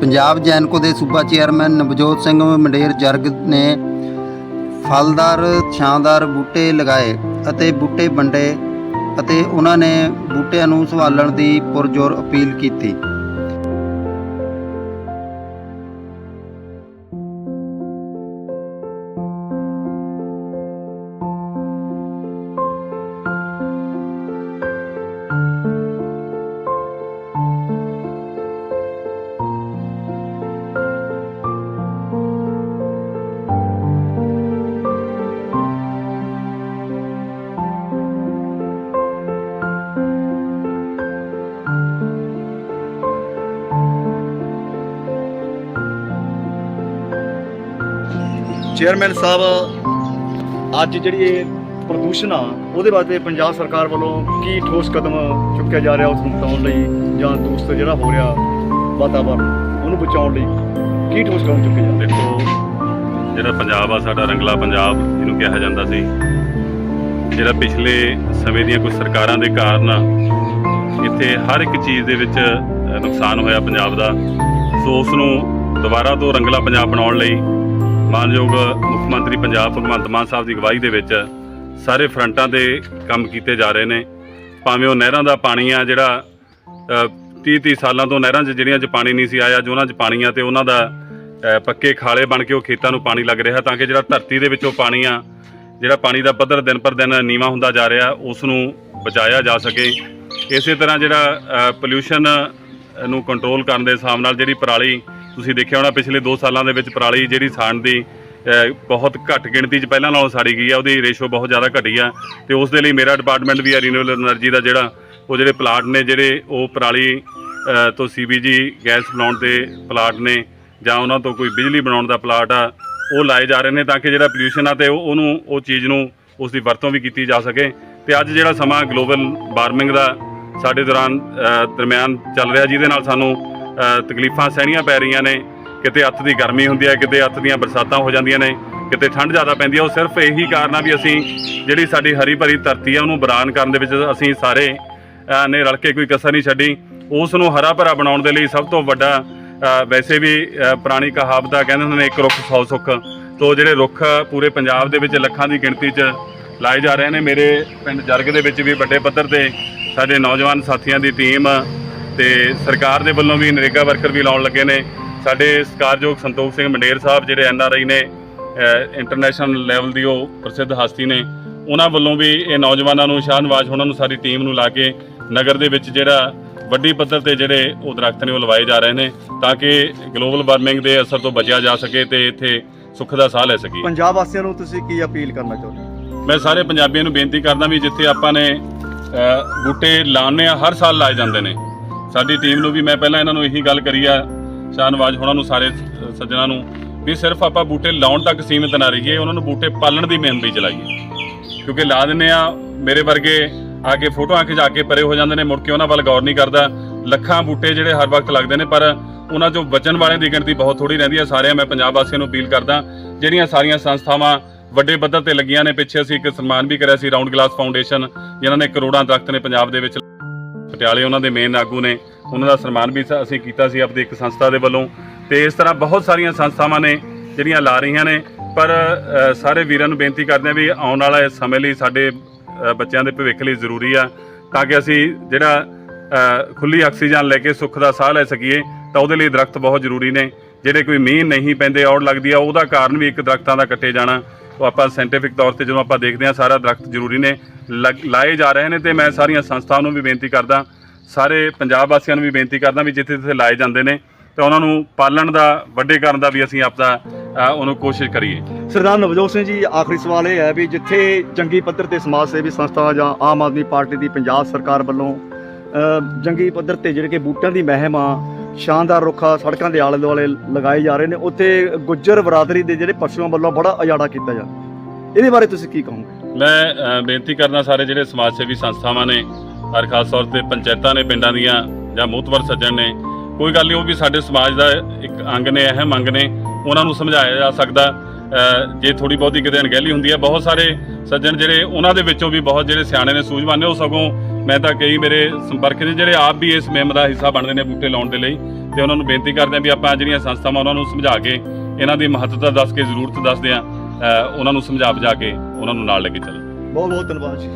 Punjab Genco ਦੇ ਸੂਬਾ chairman Navjot Singh Mander Jarg ਨੇ ਫਲਦਾਰ, ਛਾਂਦਾਰ ਬੂਟੇ ਲਗਾਏ ਅਤੇ ਬੂਟੇ ਵੰਡੇ ਅਤੇ ਉਹਨਾਂ ਨੇ ਬੂਟਿਆਂ ਨੂੰ ਸੰਭਾਲਣ ਦੀ ਪੁਰਜ਼ੋਰ ਅਪੀਲ ਕੀਤੀ। ਚੇਅਰਮੈਨ ਸਾਹਿਬ, ਅੱਜ ਜਿਹੜੀ ਇਹ ਪ੍ਰਦੂਸ਼ਣ ਆ, ਉਹਦੇ ਵਾਸਤੇ ਪੰਜਾਬ ਸਰਕਾਰ ਵੱਲੋਂ ਕੀ ਠੋਸ ਕਦਮ ਚੁੱਕਿਆ ਜਾ ਰਿਹਾ ਉਸ ਨੂੰ ਬਚਾਉਣ ਲਈ ਜਾਂ ਦੂਸਰਾ ਜਿਹੜਾ ਹੋ ਰਿਹਾ ਵਾਤਾਵਰਨ, ਉਹਨੂੰ ਬਚਾਉਣ ਲਈ ਕੀ ਠੋਸ ਕਦਮ ਚੁੱਕੇ ਜਾ ਰਹੇ? ਦੇਖੋ, ਜਿਹੜਾ ਪੰਜਾਬ ਆ, ਸਾਡਾ ਰੰਗਲਾ ਪੰਜਾਬ, ਜਿਹਨੂੰ ਕਿਹਾ ਜਾਂਦਾ ਸੀ, ਜਿਹੜਾ ਪਿਛਲੇ ਸਮੇਂ ਦੀਆਂ ਕੁਝ ਸਰਕਾਰਾਂ ਦੇ ਕਾਰਨ ਇੱਥੇ ਹਰ ਇੱਕ ਚੀਜ਼ ਦੇ ਵਿੱਚ ਨੁਕਸਾਨ ਹੋਇਆ ਪੰਜਾਬ ਦਾ, ਸੋ ਉਸ ਨੂੰ ਦੁਬਾਰਾ ਤੋਂ ਰੰਗਲਾ ਪੰਜਾਬ ਬਣਾਉਣ ਲਈ ਮਾਨਯੋਗ ਮੁੱਖ ਮੰਤਰੀ ਪੰਜਾਬ ਭਗਵੰਤ ਮਾਨ ਸਾਹਿਬ ਦੀ ਅਗਵਾਈ ਦੇ ਵਿੱਚ ਸਾਰੇ ਫਰੰਟਾਂ ਤੇ ਕੰਮ ਕੀਤੇ ਜਾ ਰਹੇ ਨੇ। ਭਾਵੇਂ ਉਹ ਨਹਿਰਾਂ ਦਾ ਪਾਣੀ ਆ ਜਿਹੜਾ 30 30 ਸਾਲਾਂ ਤੋਂ ਨਹਿਰਾਂ 'ਚ ਜਿਹੜੀਆਂ 'ਚ ਪਾਣੀ ਨਹੀਂ ਸੀ ਆਇਆ, ਜੋ ਉਹਨਾਂ 'ਚ ਪਾਣੀ ਆ ਤੇ ਉਹਨਾਂ ਦਾ ਪੱਕੇ ਖਾਲੇ ਬਣ ਕੇ ਉਹ ਖੇਤਾਂ ਨੂੰ ਪਾਣੀ ਲੱਗ ਰਿਹਾ, ਤਾਂ ਕਿ ਜਿਹੜਾ ਧਰਤੀ ਦੇ ਵਿੱਚੋਂ ਪਾਣੀ ਆ, ਜਿਹੜਾ ਪਾਣੀ ਦਾ ਪੱਧਰ ਦਿਨ ਪਰ ਦਿਨ ਨੀਵਾ ਹੁੰਦਾ ਜਾ ਰਿਹਾ, ਉਸ ਨੂੰ ਬਚਾਇਆ ਜਾ ਸਕੇ। ਇਸੇ ਤਰ੍ਹਾਂ ਜਿਹੜਾ ਪੋਲਿਊਸ਼ਨ ਨੂੰ ਕੰਟਰੋਲ ਕਰਨ ਦੇ ਹਿਸਾਬ ਨਾਲ ਜਿਹੜੀ ਪਰਾਲੀ ਤੁਸੀਂ ਦੇਖਿਆ ਹੋਣਾ ਪਿਛਲੇ 2 ਸਾਲਾਂ ਦੇ ਵਿੱਚ ਪਰਾਲੀ ਜਿਹੜੀ ਸਾਣ ਦੀ ਬਹੁਤ ਘੱਟ ਗਿਣਤੀ 'ਚ ਪਹਿਲਾਂ ਨਾਲੋਂ ਸਾੜੀ ਗਈ ਆ, ਉਹਦੀ ਰੇਸ਼ੋ ਬਹੁਤ ਜ਼ਿਆਦਾ ਘਟੀ ਆ। ਤੇ ਉਸ ਦੇ ਲਈ ਮੇਰਾ ਡਿਪਾਰਟਮੈਂਟ ਵੀ ਆ ਰੀਨਿਊਅਲ એનર્ਜੀ ਦਾ ਜਿਹੜਾ, ਉਹ ਜਿਹੜੇ ਪਲਾਟ ਨੇ ਜਿਹੜੇ ਉਹ ਪਰਾਲੀ ਤੋਂ ਸੀਬੀਜੀ ਗੈਸ ਬਣਾਉਣ ਦੇ ਪਲਾਟ ਨੇ ਜਾਂ ਉਹਨਾਂ ਤੋਂ ਕੋਈ ਬਿਜਲੀ ਬਣਾਉਣ ਦਾ ਪਲਾਟ ਆ, ਉਹ ਲਾਏ ਜਾ ਰਹੇ ਨੇ ਤਾਂ ਕਿ ਜਿਹੜਾ ਪੋਲੂਸ਼ਨ ਆ ਤੇ ਉਹਨੂੰ, ਉਹ ਚੀਜ਼ ਨੂੰ ਉਸ ਦੀ ਵਰਤੋਂ ਵੀ ਕੀਤੀ ਜਾ ਸਕੇ। ਤੇ ਅੱਜ ਜਿਹੜਾ ਸਮਾਂ ਗਲੋਬਲ ਵਾਰਮਿੰਗ ਦਾ ਸਾਡੇ ਦੌਰਾਨ ਦਰਮਿਆਨ ਚੱਲ ਰਿਹਾ, ਜਿਹਦੇ ਨਾਲ ਸਾਨੂੰ ਤਕਲੀਫਾਂ ਸਹਿਣੀਆਂ ਪੈ ਰਹੀਆਂ ਨੇ। ਕਿਤੇ ਹੱਥ ਦੀ ਗਰਮੀ ਹੁੰਦੀ ਹੈ, ਕਿਤੇ ਹੱਥ ਦੀਆਂ ਬਰਸਾਤਾਂ ਹੋ ਜਾਂਦੀਆਂ ਨੇ, ਕਿਤੇ ਠੰਡ ਜ਼ਿਆਦਾ ਪੈਂਦੀ ਹੈ। ਉਹ ਸਿਰਫ ਇਹੀ ਕਾਰਨ ਆ ਵੀ ਅਸੀਂ ਜਿਹੜੀ ਸਾਡੀ ਹਰੀ ਭਰੀ ਧਰਤੀ ਆ, ਉਹਨੂੰ ਬਰਾਨ ਕਰਨ ਦੇ ਵਿੱਚ ਅਸੀਂ ਸਾਰੇ ਨੇ ਰਲ ਕੇ ਕੋਈ ਕਸਰ ਨਹੀਂ ਛੱਡੀ। ਉਸ ਨੂੰ ਹਰਾ ਭਰਾ ਬਣਾਉਣ ਦੇ ਲਈ ਸਭ ਤੋਂ ਵੱਡਾ ਵੈਸੇ ਵੀ ਪੁਰਾਣੀ ਕਹਾਵਤ ਆ, ਕਹਿੰਦੇ ਹੁੰਦੇ ਨੇ, ਇੱਕ ਰੁੱਖ ਸੌ ਸੁੱਖ। ਤੋਂ ਜਿਹੜੇ ਰੁੱਖ ਪੂਰੇ ਪੰਜਾਬ ਦੇ ਵਿੱਚ ਲੱਖਾਂ ਦੀ ਗਿਣਤੀ 'ਚ ਲਾਏ ਜਾ ਰਹੇ ਨੇ, ਮੇਰੇ ਪਿੰਡ ਜਰਗ ਦੇ ਵਿੱਚ ਵੀ ਵੱਡੇ ਪੱਧਰ ਤੇ ਸਾਡੇ ਨੌਜਵਾਨ ਸਾਥੀਆਂ ਦੀ ਟੀਮ ਤੇ ਸਰਕਾਰ ਦੇ ਵੱਲੋਂ ਵੀ ਨਰੇਗਾ ਵਰਕਰ ਵੀ ਲਾਉਣ ਲੱਗੇ ਨੇ। ਸਾਡੇ ਸਤਿਕਾਰਯੋਗ ਸੰਤੋਖ ਸਿੰਘ ਮੰਡੇਰ ਸਾਹਿਬ ਜਿਹੜੇ ਐਨ ਆਰ ਆਈ ਨੇ ਇੰਟਰਨੈਸ਼ਨਲ ਲੈਵਲ ਦੀ ਉਹ ਪ੍ਰਸਿੱਧ ਹਸਤੀ ਨੇ ਉਹਨਾਂ ਵੱਲੋਂ ਵੀ ਇਹ ਨੌਜਵਾਨਾਂ ਨੂੰ ਸ਼ਾਹਨਵਾਜ਼ ਉਹਨਾਂ ਨੂੰ ਸਾਰੀ ਟੀਮ ਨੂੰ ਲਾ ਕੇ ਨਗਰ ਦੇ ਵਿੱਚ ਜਿਹੜਾ ਵੱਡੀ ਪੱਧਰ ਤੇ ਜਿਹੜੇ ਉਹ ਦਰਖਤ ਨੇ ਉਹ ਲਵਾਏ ਜਾ ਰਹੇ ਨੇ ਤਾਂ ਕਿ ਗਲੋਬਲ ਵਾਰਮਿੰਗ ਦੇ ਅਸਰ ਤੋਂ ਬਚਿਆ ਜਾ ਸਕੇ ਤੇ ਇੱਥੇ ਸੁੱਖ ਦਾ ਸਾਹ ਲੈ ਸਕੀਏ। ਪੰਜਾਬ ਵਾਸੀਆਂ ਨੂੰ ਤੁਸੀਂ ਕੀ ਅਪੀਲ ਕਰਨਾ ਚਾਹੁੰਦੇ? ਮੈਂ ਸਾਰੇ ਪੰਜਾਬੀਆਂ ਨੂੰ ਬੇਨਤੀ ਕਰਦਾ ਵੀ ਜਿੱਥੇ ਆਪਾਂ ਨੇ ਬੂਟੇ ਲਾਉਣੇ ਆ ਹਰ ਸਾਲ ਲਾਏ ਜਾਂਦੇ ਨੇ। ਸਾਡੀ ਟੀਮ ਨੂੰ ਵੀ ਮੈਂ ਪਹਿਲਾਂ ਇਹਨਾਂ ਨੂੰ ਇਹੀ ਗੱਲ ਕਰੀ ਆ, ਸ਼ਾਹਨਵਾਜ਼ ਹੋਣਾ ਨੂੰ, ਸਾਰੇ ਸ- ਸੱਜਣਾ ਨੂੰ, ਵੀ ਸਿਰਫ ਆਪਾਂ ਬੂਟੇ ਲਾਉਣ ਤੱਕ ਸੀਮਿਤ ਨਾ ਰਹੀਏ, ਉਹਨਾਂ ਨੂੰ ਬੂਟੇ ਪਾਲਣ ਦੀ ਮਿਹਨਤ ਵੀ ਚਲਾਈਏ। ਕਿਉਂਕਿ ਲਾ ਦਿੰਨੇ ਆ, ਮੇਰੇ ਵਰਗੇ ਆ ਕੇ ਫੋਟੋਆਂ ਖਿਚਾ ਕੇ ਪਰੇ ਹੋ ਜਾਂਦੇ ਨੇ, ਮੁੜ ਕੇ ਉਹਨਾਂ ਵੱਲ ਗੌਰ ਨਹੀਂ ਕਰਦਾ। ਲੱਖਾਂ ਬੂਟੇ ਜਿਹੜੇ ਹਰ ਵਕਤ ਲੱਗਦੇ ਨੇ, ਪਰ ਉਹਨਾਂ ਚੋਂ ਬਚਣ ਵਾਲਿਆਂ ਦੀ ਗਿਣਤੀ ਬਹੁਤ ਥੋੜੀ ਰਹਿੰਦੀ ਹੈ ਸਾਰਿਆਂ, ਮੈਂ ਪੰਜਾਬ ਵਾਸੀਆਂ ਨੂੰ ਅਪੀਲ ਕਰਦਾ, ਜਿਹੜੀਆਂ ਸਾਰੀਆਂ ਸੰਸਥਾਵਾਂ ਵੱਡੇ ਪੱਧਰ ਤੇ ਲੱਗੀਆਂ ਨੇ, ਪਿੱਛੇ ਅਸੀਂ ਇੱਕ ਸਨਮਾਨ ਵੀ ਕਰਿਆ ਸੀ ਰਾਉਂਡ ਗਲਾਸ ਫਾਊਂਡੇਸ਼ਨ, ਜਿਨ੍ਹਾਂ ਨੇ ਕਰੋੜਾਂ ਦਰਖਤ ਨੇ ਪੰਜਾਬ ਦੇ ਵਿੱਚ ਪਟਿਆਲੇ ਉਹਨਾਂ ਦੇ ਮੇਨ ਆਗੂ ਨੇ ਉਹਨਾਂ ਦਾ ਸਨਮਾਨ ਵੀ ਸ- ਅਸੀਂ ਕੀਤਾ ਸੀ ਆਪਣੀ ਇੱਕ ਸੰਸਥਾ ਦੇ ਵੱਲੋਂ। ਤੇ ਇਸ ਤਰ੍ਹਾਂ ਬਹੁਤ ਸਾਰੀਆਂ ਸੰਸਥਾਵਾਂ ਨੇ ਜਿਹੜੀਆਂ ਲਾ ਰਹੀਆਂ ਨੇ। ਪਰ ਸਾਰੇ ਵੀਰਾਂ ਨੂੰ ਬੇਨਤੀ ਕਰਦੇ ਆ ਵੀ ਆਉਣ ਵਾਲੇ ਸਮੇਂ ਲਈ ਸਾਡੇ ਬੱਚਿਆਂ ਦੇ ਭਵਿੱਖ ਲਈ ਜ਼ਰੂਰੀ ਆ ਤਾਂ ਕਿ ਅਸੀਂ ਜਿਹੜਾ ਅ, ਖੁੱਲੀ ਆਕਸੀਜਨ ਲੈ ਕੇ ਸੁੱਖ ਦਾ ਸਾਹ ਲੈ ਸਕੀਏ ਤਾਂ ਉਹਦੇ ਲਈ ਦਰਖਤ ਬਹੁਤ ਜ਼ਰੂਰੀ ਨੇ। ਜਿਹੜੇ ਕੋਈ ਮੀਂਹ ਨਹੀਂ ਪੈਂਦੇ ਔੜ ਲੱਗਦੀ ਆ ਉਹਦਾ ਕਾਰਨ ਵੀ ਇੱਕ ਦਰਖਤਾਂ ਦਾ ਕੱਟੇ ਜਾਣਾ। ਉਹ ਆਪਾਂ ਸਾਇੰਟੀਫਿਕ ਤੌਰ ਤੇ ਜਦੋਂ ਆਪਾਂ ਦੇਖਦੇ ਹਾਂ ਸਾਰਾ ਦਰਖਤ ਜ਼ਰੂਰੀ ਨੇ ਲੱਗ- ਲਾਏ ਜਾ ਰਹੇ ਨੇ ਤੇ ਮੈਂ ਸਾਰੀਆਂ ਸੰਸਥਾਵਾਂ ਨੂੰ ਵੀ ਬੇਨਤੀ ਕਰਦਾ ਸਾਰੇ ਪੰਜਾਬ ਵਾਸੀਆਂ ਨੂੰ ਵੀ ਬੇਨਤੀ ਕਰਦਾ ਵੀ ਜਿੱਥੇ ਜਿੱਥੇ ਲਾਏ ਜਾਂਦੇ ਨੇ ਤੇ ਉਹਨਾਂ ਨੂੰ ਪਾਲਣ ਦਾ ਵੱਡੇ ਕਰਨ ਦਾ ਵੀ ਅਸੀਂ ਆਪਦਾ ਉਹਨੂੰ ਕੋਸ਼ਿਸ਼ ਕਰੀਏ। ਸਰਦਾਰ ਨਵਜੋਤ ਸਿੰਘ ਜੀ ਆਖਰੀ ਸਵਾਲ ਇਹ ਹੈ ਵੀ ਜਿੱਥੇ ਜੰਗੀ ਪੱਧਰ ਤੇ ਸਮਾਜ ਸੇਵੀ ਸੰਸਥਾ ਜਾਂ ਆਮ ਆਦਮੀ ਪਾਰਟੀ ਦੀ ਪੰਜਾਬ ਸਰਕਾਰ ਵੱਲੋਂ ਅ, ਜੰਗੀ ਪੱਧਰ ਤੇ ਜਿਹੜੇ ਕਿ ਬੂਟਿਆਂ ਦੀ ਮਹਿਮ ਆ ਸ਼ਾਨਦਾਰ ਰੁੱਖਾ ਸੜਕਾਂ ਦੇ ਆਲੇ ਦੁਆਲੇ ਲਗਾਏ ਜਾ ਰਹੇ ਨੇ। ਉੱਥੇ ਗੁੱਜਰ ਬਰਾਦਰੀ ਦੇ ਜਿਹੜੇ ਪਸ਼ੂਆਂ ਵੱਲੋਂ ਬੜਾ ਉਜਾੜਾ ਕੀਤਾ ਜਾ ਇਹਦੇ ਬਾਰੇ ਤੁਸੀਂ ਕੀ ਕਹੋਗੇ? ਮੈਂ ਬੇਨਤੀ ਕਰਨਾ ਸਾਰੇ ਜਿਹੜੇ ਸਮਾਜ ਸੇਵੀ ਸੰਸਥਾਵਾਂ ਨੇ ਔਰ ਖਾਸ ਤੌਰ ਤੇ ਪੰਚਾਇਤਾਂ ਨੇ, ਪਿੰਡਾਂ ਦੀਆਂ ਜਾਂ ਮੋਤਵਰ ਸੱਜਣ ਨੇ, ਕੋਈ ਗੱਲ ਨਹੀਂ, ਉਹ ਵੀ ਸਾਡੇ ਸਮਾਜ ਦਾ ਇੱਕ ਅੰਗ ਨੇ, ਅਹਿਮ ਅੰਗ ਨੇ, ਉਹਨਾਂ ਨੂੰ ਸਮਝਾਇਆ ਜਾ ਸਕਦਾ। ਜੇ ਥੋੜੀ ਬਹੁਤੀ ਕਿਤੇ ਅਣਗਹਿਲੀ ਹੁੰਦੀ ਹੈ, ਬਹੁਤ ਸਾਰੇ ਸੱਜਣ ਜਿਹੜੇ, ਉਹਨਾਂ ਦੇ ਵਿੱਚੋਂ ਵੀ ਬਹੁਤ ਜਿਹੜੇ ਸਿਆਣੇ ਨੇ, ਸੂਝਵਾਨ ਨੇ, ਉਹ ਸਗੋਂ ਮੈਂ ਤਾਂ ਕਈ ਮੇਰੇ ਸੰਪਰਕ ਨੇ ਜਿਹੜੇ ਆਪ ਵੀ ਇਸ ਮੁਹਿੰਮ ਦਾ ਹਿੱਸਾ ਬਣਦੇ ਨੇ ਬੂਟੇ ਲਾਉਣ ਦੇ ਲਈ, ਤੇ ਉਹਨਾਂ ਨੂੰ ਬੇਨਤੀ ਕਰਦੇ ਹਾਂ ਵੀ ਆਪਾਂ ਜਿਹੜੀਆਂ ਸੰਸਥਾਵਾਂ ਉਹਨਾਂ ਨੂੰ ਸਮਝਾ ਕੇ, ਇਹਨਾਂ ਦੀ ਮਹੱਤਤਾ ਦੱਸ ਕੇ, ਜ਼ਰੂਰਤ ਦੱਸਦੇ ਹਾਂ ਉਹਨਾਂ ਨੂੰ ਸਮਝਾ ਬੁਝਾ ਕੇ ਉਹਨਾਂ ਨੂੰ ਨਾਲ ਲੈ ਕੇ ਚੱਲ। ਬਹੁਤ ਬਹੁਤ ਧੰਨਵਾਦ ਜੀ।